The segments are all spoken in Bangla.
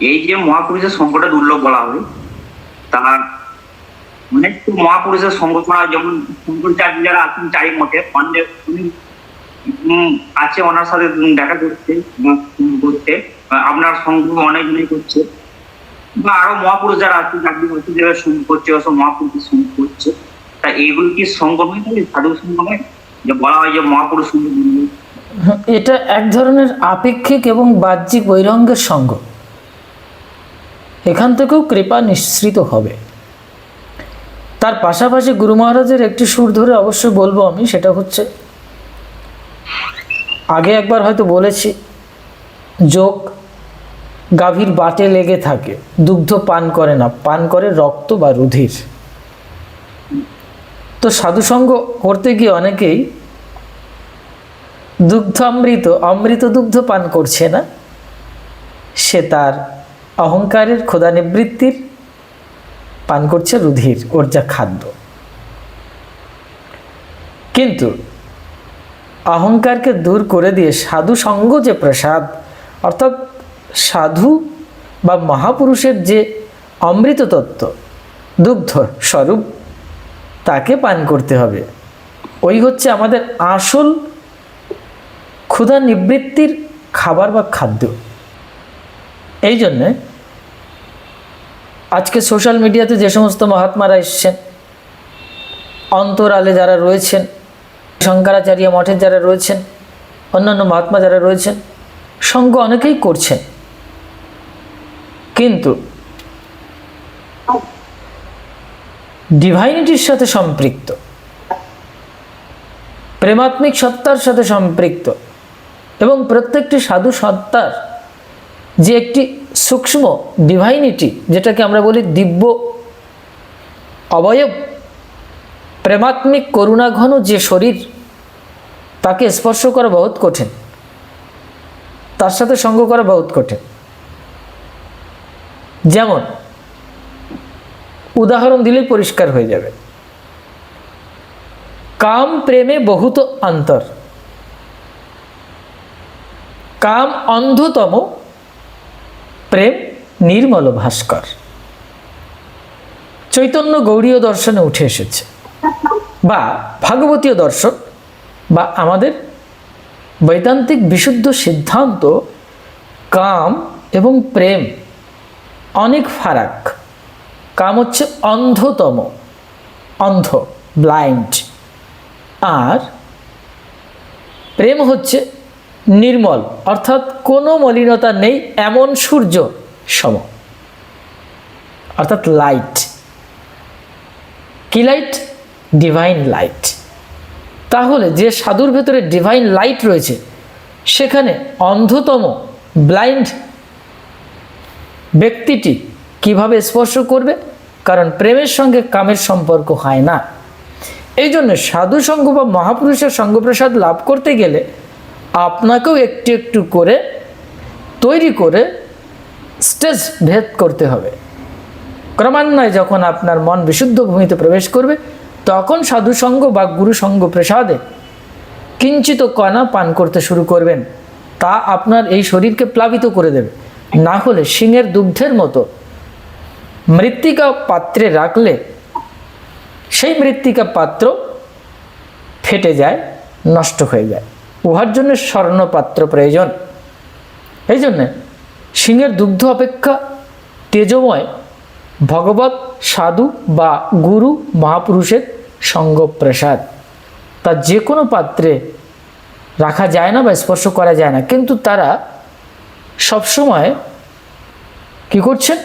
এই যে মহাপুরুষের সংকটে দুর্লভ বলা হয় তার অনেক মহাপুরুষের সঙ্গ করা যেমন শঙ্করাচার্য যারা আছেন চারি মতে উম, আছে ওনার সাথে দেখা করতে করতে আপনার সঙ্গ অনেক জনই করছে। বা আরও মহাপুরুষ যারা আছে চাকরি করছে যারা সঙ্গ করছে ওসব মহাপুরুষের সঙ্গ করছে। তা এইগুলো কি সঙ্গমে সাধু সঙ্গমে যে বলা হয় যে মহাপুরুষ সঙ্গ এটা এক ধরনের আপেক্ষিক এবং বাহ্যিক বৈরঙ্গের সঙ্গ এখান থেকেও কৃপা নিঃসৃত হবে। তার পাশাপাশি গুরু মহারাজের একটি সুর ধরে অবশ্যই বলব আমি, সেটা হচ্ছে, আগে একবার হয়তো বলেছি, যোগ গাভীর বাটে লেগে থাকে, দুগ্ধ পান করে না, পান করে রক্ত বা রুধির। তো সাধুসঙ্গ করতে গিয়ে অনেকেই দুগ্ধ অমৃত অমৃত দুগ্ধ পান করছে না, সে তার অহংকারের ক্ষুধা নিবৃত্তির পান করছে রুধির, ওর যা খাদ্য। কিন্তু অহংকারকে দূর করে দিয়ে সাধু সঙ্গ যে প্রসাদ, অর্থাৎ সাধু বা মহাপুরুষের যে অমৃত তত্ত্ব, দুগ্ধ স্বরূপ, তাকে পান করতে হবে। ওই হচ্ছে আমাদের আসল ক্ষুধা নিবৃত্তির খাবার বা খাদ্য। এই জন্যে আজকে সোশ্যাল মিডিয়াতে যে সমস্ত মহাত্মারা এসছেন অন্তরালে যারা রয়েছেন, শঙ্করাচার্য মঠের যারা রয়েছেন, অন্যান্য মহাত্মা যারা রয়েছেন, সঙ্গ অনেকেই করছেন। কিন্তু ডিভাইনিটির সাথে সম্পৃক্ত, প্রেমাত্মিক সত্তার সাথে সম্পৃক্ত এবং প্রত্যেকটি সাধু সত্তার যে একটি সূক্ষ্ম ডিভাইনিটি যেটাকে আমরা বলি দিব্য অবয়ব, প্রেমাত্মিক করুণাঘন যে শরীর, তাকে স্পর্শ করা বহুত কঠিন। তার সাথে সঙ্গ করা বহুত কঠিন। যেমন, উদাহরণ দিলেই পরিষ্কার হয়ে যাবে। কাম প্রেমে বহুত অন্তর। কাম অন্ধতম প্রেম নির্মল ভাস্কর। চৈতন্য গৌড়ীয় দর্শনে উঠে এসেছে। বা ভাগবতীয় দর্শন বা আমাদের বৈদান্তিক বিশুদ্ধ সিদ্ধান্ত, কাম এবং প্রেম অনেক ফারাক। কাম হচ্ছে অন্ধতম, অন্ধ, ব্লাইন্ড। আর প্রেম হচ্ছে নির্মল, অর্থাৎ কোনো মলিনতা নেই, এমন সূর্য সম। অর্থাৎ লাইট কি লাইট ডিভাইন লাইট তাহলে যে সাধুর ভেতরে ডিভাইন লাইট রয়েছে, সেখানে অন্ধতম ব্লাইন্ড ব্যক্তিটি কীভাবে স্পর্শ করবে? কারণ প্রেমের সঙ্গে কামের সম্পর্ক হয় না। এই জন্য সাধু সঙ্গ বা মহাপুরুষের সঙ্গপ্রসাদ লাভ করতে গেলে আপনাকেও একটু একটু করে তৈরি করে স্টেজ ভেদ করতে হবে। ক্রমান্বয়ে যখন আপনার মন বিশুদ্ধ ভূমিতে প্রবেশ করবে, তখন সাধুসঙ্গ বা গুরুসঙ্গ প্রসাদে কিঞ্চিত কণা পান করতে শুরু করবেন। তা আপনার এই শরীরকে প্লাবিত করে দেবে। না হলে সিংহের দুগ্ধের মতো মৃত্তিকা পাত্রে রাখলে সেই মৃত্তিকা পাত্র ফেটে যায়, নষ্ট হয়ে যায়। উহার জন্য স্বর্ণপাত্র প্রয়োজন। এই জন্যে সিংহের দুগ্ধ অপেক্ষা তেজময় ভগবত সাধু বা গুরু, মহাপুরুষের সঙ্গ প্রসাদ তা যে কোনো পাত্রে রাখা যায় না বা স্পর্শ করা যায় না। কিন্তু তারা সবসময় কি করছেন?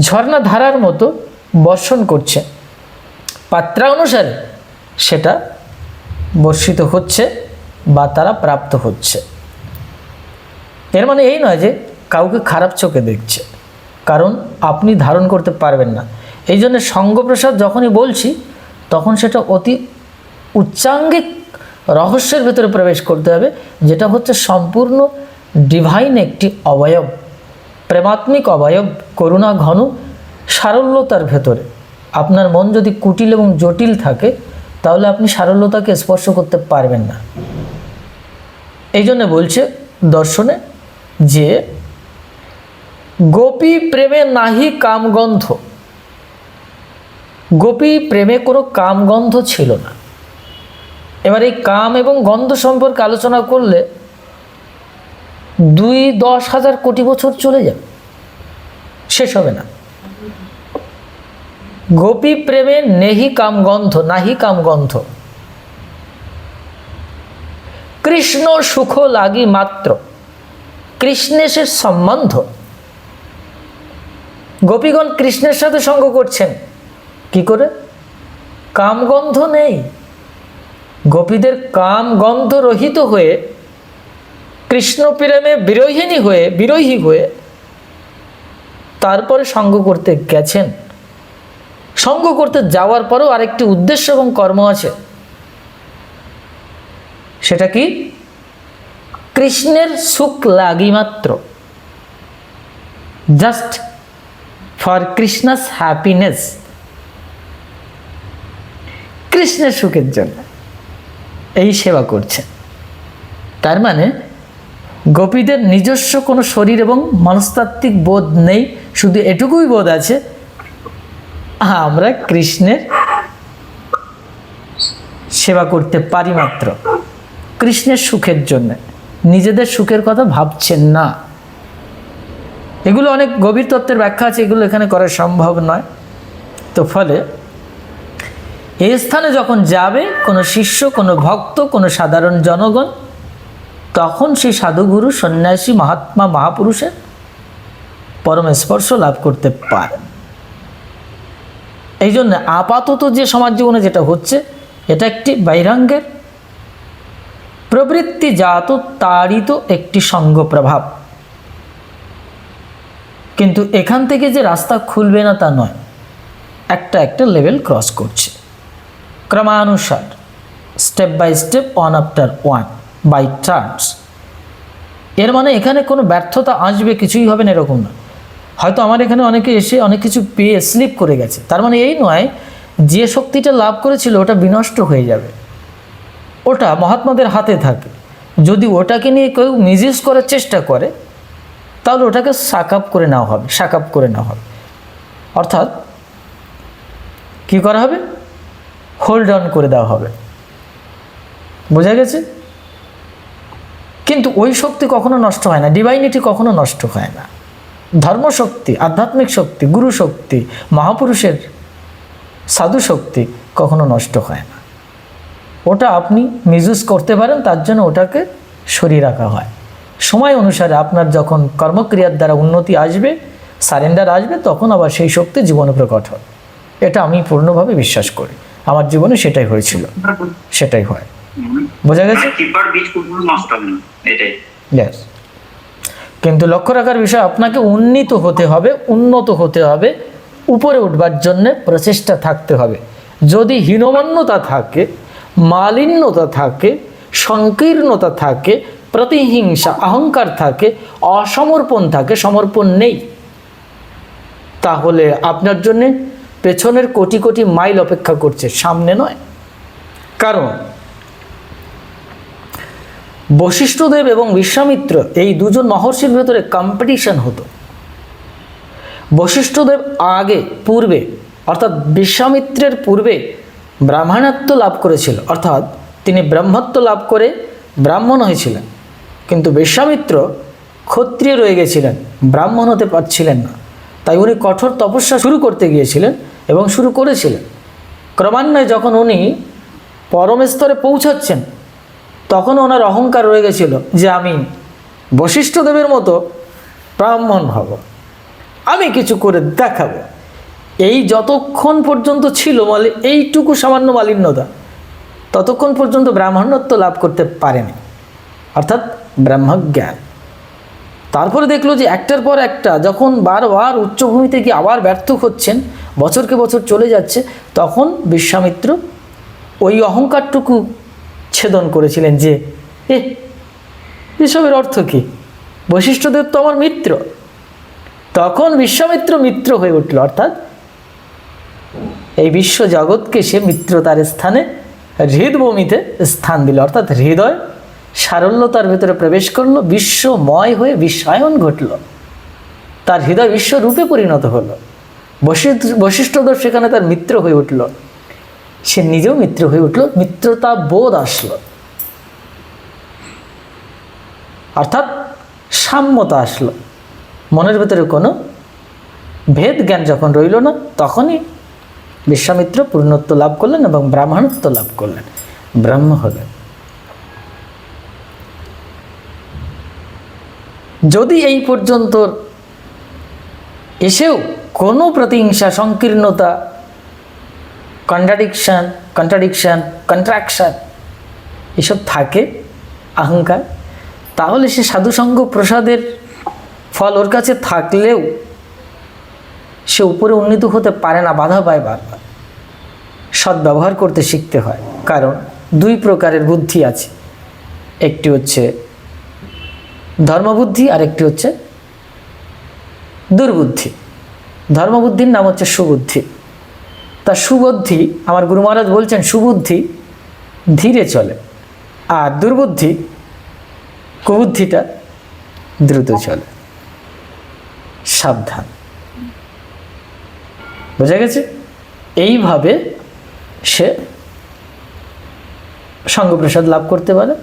ঝর্ণা ধারার মতো বর্ষণ করছে পাত্রা অনুসারে সেটা বর্ষিত হচ্ছে বা তারা প্রাপ্ত হচ্ছে। এর মানে এই নয় যে কাউকে খারাপ চোখে দেখছে, কারণ আপনি ধারণ করতে পারবেন না। এই জন্য সঙ্গপ্রসাদ যখনই বলছি, তখন সেটা অতি উচ্চাঙ্গিক রহস্যের ভেতরে প্রবেশ করতে হবে, যেটা হচ্ছে সম্পূর্ণ ডিভাইন একটি অবয়ব, প্রেমাত্মিক অবয়ব, করুণা, ঘন, সারল্যতার ভেতরে। আপনার মন যদি কুটিল এবং জটিল থাকে তাহলে আপনি সারল্যতাকে স্পর্শ করতে পারবেন না। এই জন্য বলছে দর্শনে যে, গোপী প্রেমে নাহি কামগন্ধ। গোপী প্রেমে কোনো কামগন্ধ ছিল না। এবার এই কাম এবং গন্ধ সম্পর্কে আলোচনা করলে দুই দশ হাজার কোটি বছর চলে যাবে। শেষ হবে না। গোপী প্রেমে নেহি কামগন্ধ নাহি কামগন্ধ কৃষ্ণ সুখ লাগি মাত্র কৃষ্ণেশের সম্বন্ধ। গোপীগণ কৃষ্ণের সাথে সঙ্গ করছেন, কি করে? কামগন্ধ নেই। গোপীদের কাম গন্ধ রহিত হয়ে, কৃষ্ণ প্রেমে বিরোহিনী হয়ে, বিরোহী হয়ে, তারপরে সঙ্গ করতে গেছেন। সঙ্গ করতে যাওয়ার পরেও আরেকটি উদ্দেশ্য এবং কর্ম আছে। সেটা কি? কৃষ্ণের সুখ লাগি মাত্র। জাস্ট ফর কৃষ্ণাস হ্যাপিনেস কৃষ্ণের সুখের জন্য এই সেবা করছে। তার মানে গোপীদের নিজস্ব কোনো শরীর এবং মনস্তাত্ত্বিক বোধ নেই, শুধু এটুকুই বোধ আছে আমরা কৃষ্ণের সেবা করতে পারি মাত্র। কৃষ্ণের সুখের জন্য। নিজেদের সুখের কথা ভাবছেন না। এগুলো অনেক গভীর তত্ত্বের ব্যাখ্যা আছে, এগুলো এখানে করা সম্ভব নয়। তো ফলে এই স্থানে যখন যাবে কোনো শিষ্য, কোনো ভক্ত, কোনো সাধারণ জনগণ, তখন সেই সাধুগুরু, সন্ন্যাসী, মহাত্মা, মহাপুরুষের পরম স্পর্শ লাভ করতে পারে এই জন্য আপাতত যে সমাজ জীবনে যেটা হচ্ছে, এটা একটি বৈরাঙ্গের প্রবৃত্তি জাত তাড়িত একটি সঙ্গ প্রভাব। কিন্তু এখান থেকে যে রাস্তা খুলবে না তা নয়, একটা একটা লেভেল ক্রস করছে। ক্রমানুসার, step by step, one after one, by terms এর মানে এখানে কোনো ব্যর্থতা আসবে কিছুই হবে না, এরকম না। হয়তো আমার এখানে অনেকে এসে অনেক কিছু পেয়ে স্লিপ করে গেছে। তার মানে এই নয়, যে শক্তিটা লাভ করেছিল ওটা বিনষ্ট হয়ে যাবে। ওটা মহাত্মাদের হাতে থাকে। যদি ওটাকে নিয়ে কেউ মিসইউজ করার চেষ্টা করে, তাহলে ওটাকে সাকাপ করে নেওয়া হবে সাকাপ করে নেওয়া হবে। অর্থাৎ কি করা হবে? হোল্ড অন করে দেওয়া হবে। বোঝা গেছে? কিন্তু ওই শক্তি কখনো নষ্ট হয় না ডিভাইনিটি কখনো নষ্ট হয় না। ধর্মশক্তি আধ্যাত্মিক শক্তি গুরু শক্তি মহাপুরুষের সাধু শক্তি কখনো নষ্ট হয় না। ওটা আপনি মিসইউজ করতে পারেন তার জন্য ওটাকে সরিয়ে রাখা হয়। সময় অনুসারে আপনার যখন কর্মক্রিয়ার দ্বারা উন্নতি আসবে সারেন্ডার আসবে তখন আবার সেই শক্তি জীবনে প্রকট হয়। এটা আমি পূর্ণভাবে বিশ্বাস করি। আমার জীবনে সেটাই হয়েছিল। সেটাই হয়। বোঝা গেছে চিপার বীজ কখনো নষ্ট হবে না এটাই Yes. কিন্তু লক্ষ্য রাখার বিষয়, আপনাকে উন্নীত হতে হবে, উন্নত হতে হবে, উপরে উঠবার জন্য প্রচেষ্টা থাকতে হবে। যদি হীনমান্যতা থাকে, মালিন্যতা থাকে, সংকীর্ণতা থাকে, প্রতিহিংসা, অহংকার থাকে, অসমর্পণ থাকে, সমর্পণ নেই, তাহলে আপনার জন্যে পেছনের কোটি কোটি মাইল অপেক্ষা করছে, সামনে নয়। কারণ বশিষ্ঠদেব এবং বিশ্বামিত্র এই দুজন মহর্ষির ভেতরে কম্পিটিশন হতো। বশিষ্ঠদেব আগে, পূর্বে, অর্থাৎ বিশ্বামিত্রের পূর্বে ব্রাহ্মণত্ব লাভ করেছিল। অর্থাৎ তিনি ব্রহ্মত্ব লাভ করে ব্রাহ্মণ হয়েছিলেন। কিন্তু বিশ্বামিত্র ক্ষত্রিয় রয়ে গেছিলেন, ব্রাহ্মণ হতে পারছিলেন না। তাই উনি কঠোর তপস্যা শুরু করতে গিয়েছিলেন এবং শুরু করেছিলেন। ক্রমান্বয়ে যখন উনি পরম স্তরে পৌঁছাচ্ছেন তখন ওনার অহংকার রয়ে গেছিল যে আমি বশিষ্ঠদেবের মতো ব্রাহ্মণ হব। আমি কিছু করে দেখাবো। এই যতক্ষণ পর্যন্ত ছিল মানে এইটুকু সামান্য মালিন্যতা, ততক্ষণ পর্যন্ত ব্রাহ্মণত্ব লাভ করতে পারেনি। অর্থাৎ ব্রহ্মজ্ঞান। তারপরে দেখল যে একটার পর একটা যখন বারবার উচ্চভূমিতে গিয়ে আবার ব্যর্থ হচ্ছেন, বছরকে বছর চলে যাচ্ছে, তখন বিশ্বামিত্র ওই অহংকারটুকু ছেদন করেছিলেন যে, এ, এসবের অর্থ কি? বৈশিষ্ট্যদেব তো আমার মিত্র। তখন বিশ্বামিত্র মিত্র হয়ে উঠল, অর্থাৎ এই বিশ্ব জগৎকে সে মিত্রতার স্থানে হৃদভূমিতে স্থান দিল, অর্থাৎ হৃদয় সারল্যতার ভেতরে প্রবেশ করল, বিশ্বময় হয়ে বিশ্বায়ন ঘটল। তার হৃদয় বিশ্বরূপে পরিণত হলো। বশিষ্ঠদর সেখানে তার মিত্র হয়ে উঠল। সে নিজেও মিত্র হয়ে উঠল, মিত্রতা বোধ আসলো। অর্থাৎ সাম্যতা আসলো। মনের ভেতরে কোনো ভেদ জ্ঞান যখন রইল না, তখনই বিশ্বামিত্র পূর্ণত্ব লাভ করলেন এবং ব্রাহ্মণত্ব লাভ করলেন। ব্রহ্ম হলেন। যদি এই পর্যন্ত এসেও কোনো প্রতিহিংসা, সংকীর্ণতা কন্ট্রাডিকশান কন্ট্রাডিকশান কন্ট্রাকশান এসব থাকে অহংকার তাহলে সে সাধুসঙ্গ প্রসাদের ফল ওর কাছে থাকলেও সে উপরে উন্নীত হতে পারে না, বাধা পায় বারবার। সৎ ব্যবহার করতে শিখতে হয়, কারণ দুই প্রকারের বুদ্ধি আছে। একটি হচ্ছে ধর্মবুদ্ধি আর একটি হচ্ছে দুর্বুদ্ধি। ধর্মবুদ্ধির নাম হচ্ছে সুবুদ্ধি। তা সুবুদ্ধি, আমার গুরু মহারাজ বলছেন সুবুদ্ধি ধীরে চলে আর দুর্বুদ্ধি, কুবুদ্ধিটা দ্রুত চলে। সাবধান। বোঝা গেছে? এইভাবে সে সঙ্গপ্রসাদ লাভ করতে পারে।